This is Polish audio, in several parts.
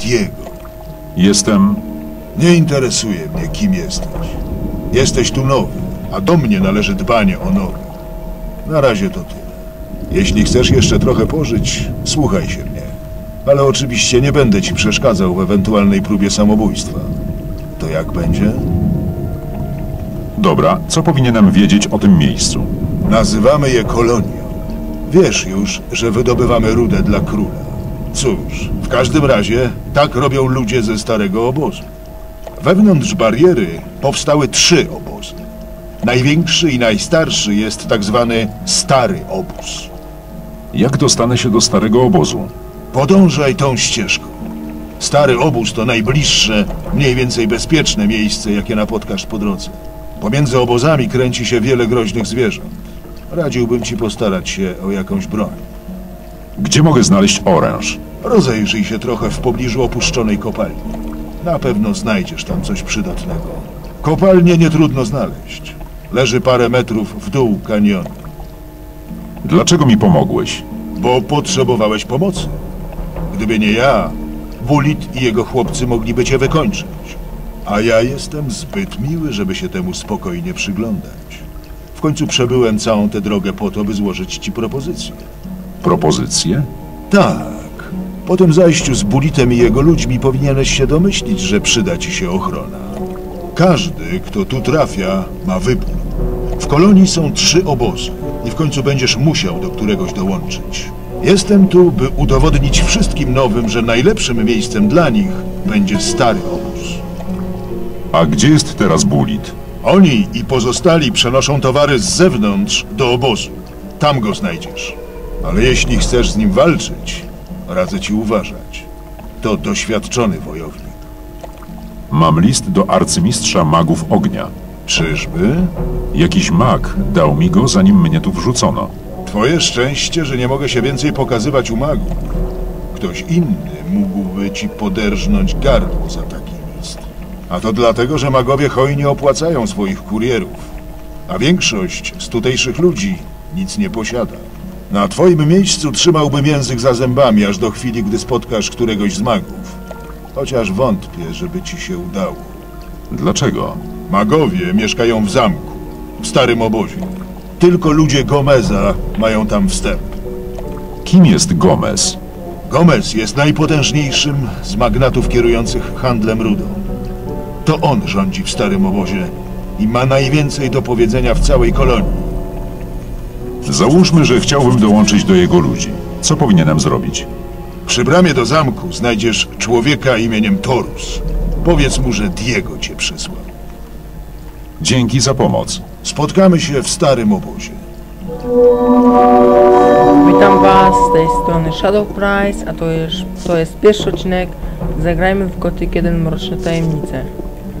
Diego. Jestem... Nie interesuje mnie, kim jesteś. Jesteś tu nowy, a do mnie należy dbanie o nowych. Na razie to tyle. Jeśli chcesz jeszcze trochę pożyć, słuchaj się mnie. Ale oczywiście nie będę ci przeszkadzał w ewentualnej próbie samobójstwa. To jak będzie? Dobra, co powinienem wiedzieć o tym miejscu? Nazywamy je kolonią. Wiesz już, że wydobywamy rudę dla króla. Cóż, w każdym razie tak robią ludzie ze starego obozu. Wewnątrz bariery powstały trzy obozy. Największy i najstarszy jest tak zwany Stary Obóz. Jak dostanę się do starego obozu? Podążaj tą ścieżką. Stary Obóz to najbliższe, mniej więcej bezpieczne miejsce, jakie napotkasz po drodze. Pomiędzy obozami kręci się wiele groźnych zwierząt. Radziłbym ci postarać się o jakąś broń. Gdzie mogę znaleźć oręż? Rozejrzyj się trochę w pobliżu opuszczonej kopalni. Na pewno znajdziesz tam coś przydatnego. Kopalnię nie trudno znaleźć. Leży parę metrów w dół kanionu, Dlaczego mi pomogłeś? bo potrzebowałeś pomocy. Gdyby nie ja, Bulit i jego chłopcy mogliby cię wykończyć. A ja jestem zbyt miły, żeby się temu spokojnie przyglądać. W końcu przebyłem całą tę drogę po to, by złożyć ci propozycję. Propozycje? Tak. Po tym zajściu z Bulitem i jego ludźmi powinieneś się domyślić, że przyda ci się ochrona. Każdy, kto tu trafia, ma wybór. W kolonii są trzy obozy i w końcu będziesz musiał do któregoś dołączyć. Jestem tu, by udowodnić wszystkim nowym, że najlepszym miejscem dla nich będzie stary obóz. A gdzie jest teraz Bulit? Oni i pozostali przenoszą towary z zewnątrz do obozu. Tam go znajdziesz. Ale jeśli chcesz z nim walczyć, radzę ci uważać. To doświadczony wojownik. Mam list do arcymistrza magów ognia. Czyżby? Jakiś mag dał mi go, zanim mnie tu wrzucono. Twoje szczęście, że nie mogę się więcej pokazywać u magów. Ktoś inny mógłby ci poderżnąć gardło za taki list. A to dlatego, że magowie hojnie opłacają swoich kurierów. A większość z tutejszych ludzi nic nie posiada. Na twoim miejscu trzymałbym język za zębami, aż do chwili, gdy spotkasz któregoś z magów. Chociaż wątpię, żeby ci się udało. Dlaczego? Magowie mieszkają w zamku, w starym obozie. Tylko ludzie Gomeza mają tam wstęp. Kim jest Gomez? Gomez jest najpotężniejszym z magnatów kierujących handlem rudą. To on rządzi w starym obozie i ma najwięcej do powiedzenia w całej kolonii. Załóżmy, że chciałbym dołączyć do jego ludzi. Co powinienem zrobić? Przy bramie do zamku znajdziesz człowieka imieniem Torus. Powiedz mu, że Diego cię przysłał. Dzięki za pomoc. Spotkamy się w starym obozie. Witam Was z tej strony Shadow Price, a to jest, to jest pierwszy odcinek. Zagrajmy w Gothic 1 Mroczne Tajemnice.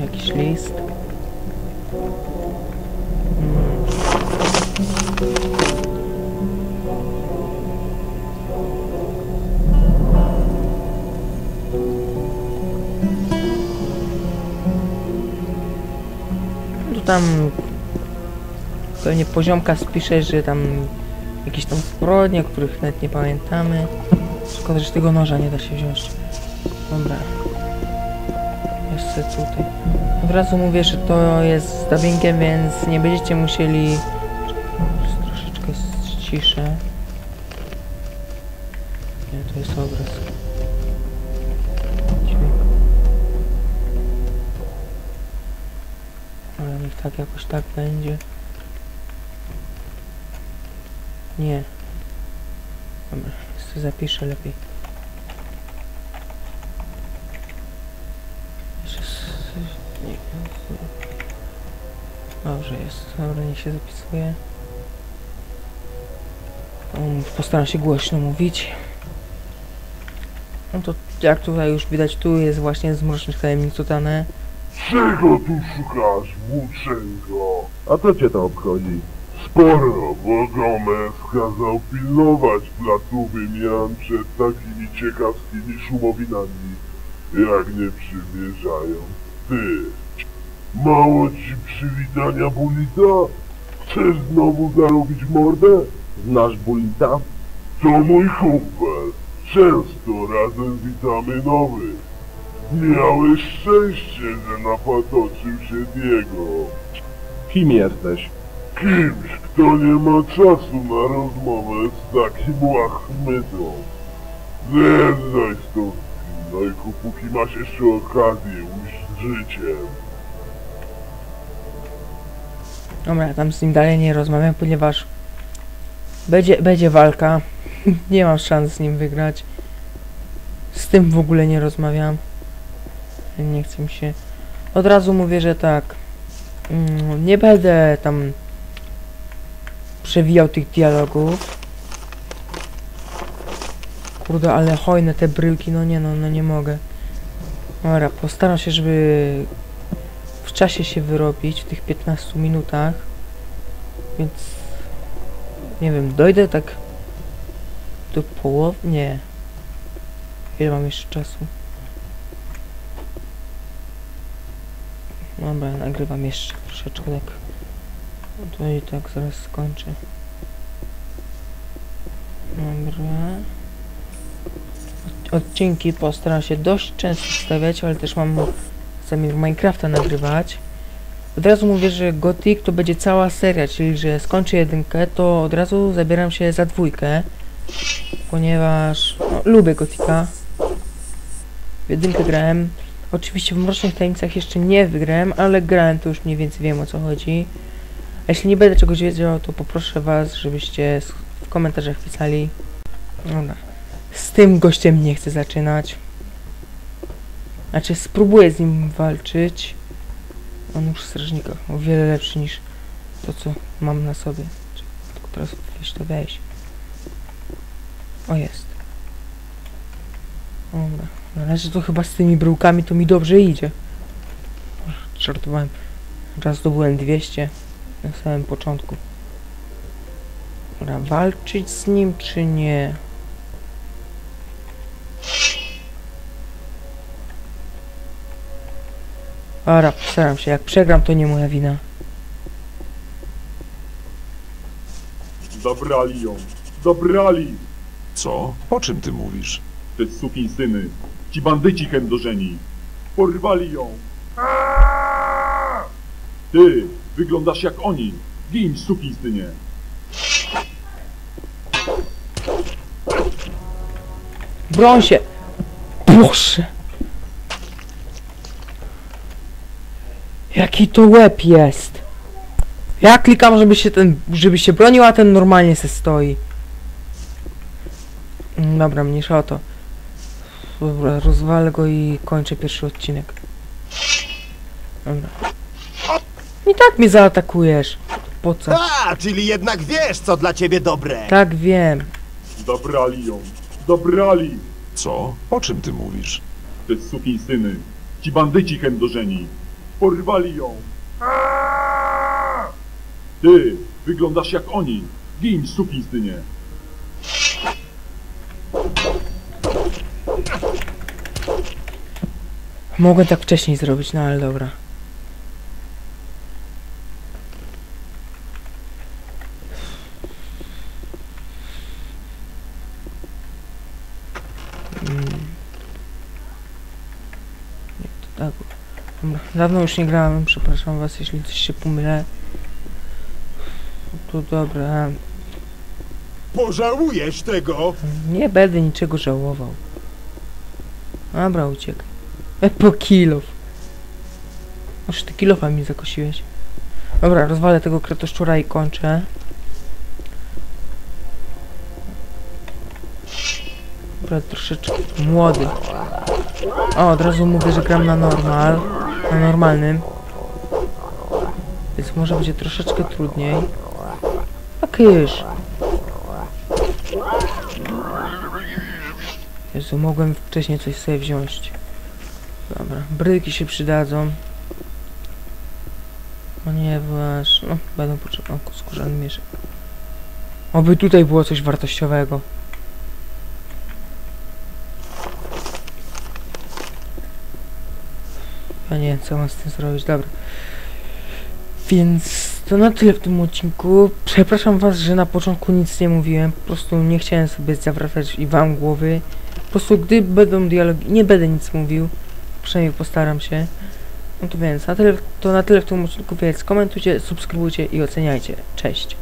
Jakiś list. Tam pewnie poziomka spisze, że tam jakieś tam zbrodnie, których nawet nie pamiętamy. Szkoda, że tego noża nie da się wziąć. Dobra. Jeszcze tutaj. Od razu mówię, że to jest z dubbingiem, więc nie będziecie musieli... Troszeczkę ściszę. Nie, to jest obraz. Tak jakoś tak będzie. Nie. Dobra, jeszcze zapiszę lepiej. Dobrze jest, dobra, niech się zapisuje. Um, Postaram się głośno mówić. No to jak tutaj już widać, tu jest właśnie z Mrocznych Tajemnic dodane. Czego tu szukasz, włóczęgo? A co cię to obchodzi? Sporo, bo Gomez kazał pilnować platówy mian przed takimi ciekawskimi szumowinami, jak nie przymierzają. Ty, mało ci przywitania Bulita? Chcesz znowu zarobić mordę? Znasz Bulita? To mój kumpel. często razem witamy nowych. Miałeś szczęście, że napatoczył się Diego. Kim jesteś? Kimś, kto nie ma czasu na rozmowę z takim łachmytą. Zjeżdżaj stąd, Pinojku, póki masz jeszcze okazję ujść życiem. Dobra, tam z nim dalej nie rozmawiam, ponieważ będzie, będzie walka. nie mam szans z nim wygrać. Z tym w ogóle nie rozmawiam. Nie chcę mi się. Od razu mówię, że tak. Mm, nie będę tam przewijał tych dialogów. Kurde, ale hojne te bryłki, no nie no, no nie mogę. Dobra, postaram się, żeby w czasie się wyrobić, w tych 15 minutach. Więc nie wiem, dojdę tak do połowy? Nie. Ile mam jeszcze czasu? Dobra, nagrywam jeszcze troszeczkę tak. To i tak zaraz skończę. Dobra. Od- Odcinki postaram się dość często wstawiać, ale też mam zamiar Minecrafta nagrywać. Od razu mówię, że Gothic to będzie cała seria, czyli że skończę jedynkę, to od razu zabieram się za dwójkę. Ponieważ no, lubię Gothica. W jedynkę grałem. Oczywiście w Mrocznych Tajemnicach jeszcze nie wygrałem, ale grałem, to już mniej więcej wiem o co chodzi. A jeśli nie będę czegoś wiedział, to poproszę was, żebyście w komentarzach pisali. Dobra. Z tym gościem nie chcę zaczynać. Znaczy spróbuję z nim walczyć. On już strażnika, o wiele lepszy niż to co mam na sobie. Tylko teraz weź to weź. O jest. Dobra. Na razie to chyba z tymi bryłkami to mi dobrze idzie. Żartowałem. Raz zdobyłem 200 na samym początku. Dobra, walczyć z nim czy nie? Dobra, postaram się. Jak przegram, to nie moja wina. Zabrali ją. Zabrali! Co? O czym ty mówisz? Te syny. Ci bandyci chędożeni. Porwali ją. Ty, wyglądasz jak oni. Gin, synie. Broń się! Boże! Jaki to łeb jest! Ja klikam, żeby się ten, żeby się bronił, a ten normalnie se stoi. Mm, Dobra, mniejsza o to. Dobra, rozwalę go i kończę pierwszy odcinek. Dobra. I tak mnie zaatakujesz. Po co? A, czyli jednak wiesz, co dla ciebie dobre. Tak wiem. Zabrali ją. Zabrali! Co? O czym ty mówisz? Te syny. Ci bandyci chędożeni. Porwali ją. Ty, wyglądasz jak oni. Gin, synie. Mogłem tak wcześniej zrobić, no ale dobra. Mm. Nie, to tak. Dobra. Dawno już nie grałem, przepraszam was, jeśli coś się pomylę. To dobra. Pożałujesz tego. Nie będę niczego żałował. Dobra, uciekaj. Po kilof. Aż ty kilofa mi zakosiłeś. Dobra, rozwalę tego kretoszczura i kończę. Dobra, troszeczkę młody. O, od razu mówię, że gram na normal. Na normalnym. Więc może będzie troszeczkę trudniej. A kysz. Jezu, mogłem wcześniej coś sobie wziąć. Dobra, bryki się przydadzą. Ponieważ, no, będą potrzebne skórzany mieszek. Oby tutaj było coś wartościowego. Ja nie co mam z tym zrobić, dobra. Więc to na tyle w tym odcinku. Przepraszam was, że na początku nic nie mówiłem. Po prostu nie chciałem sobie zawracać i wam głowy. prostu gdy będą dialogi, nie będę nic mówił, przynajmniej postaram się. No to więc, na tyle, to na tyle w tym odcinku, więc komentujcie, subskrybujcie i oceniajcie. Cześć.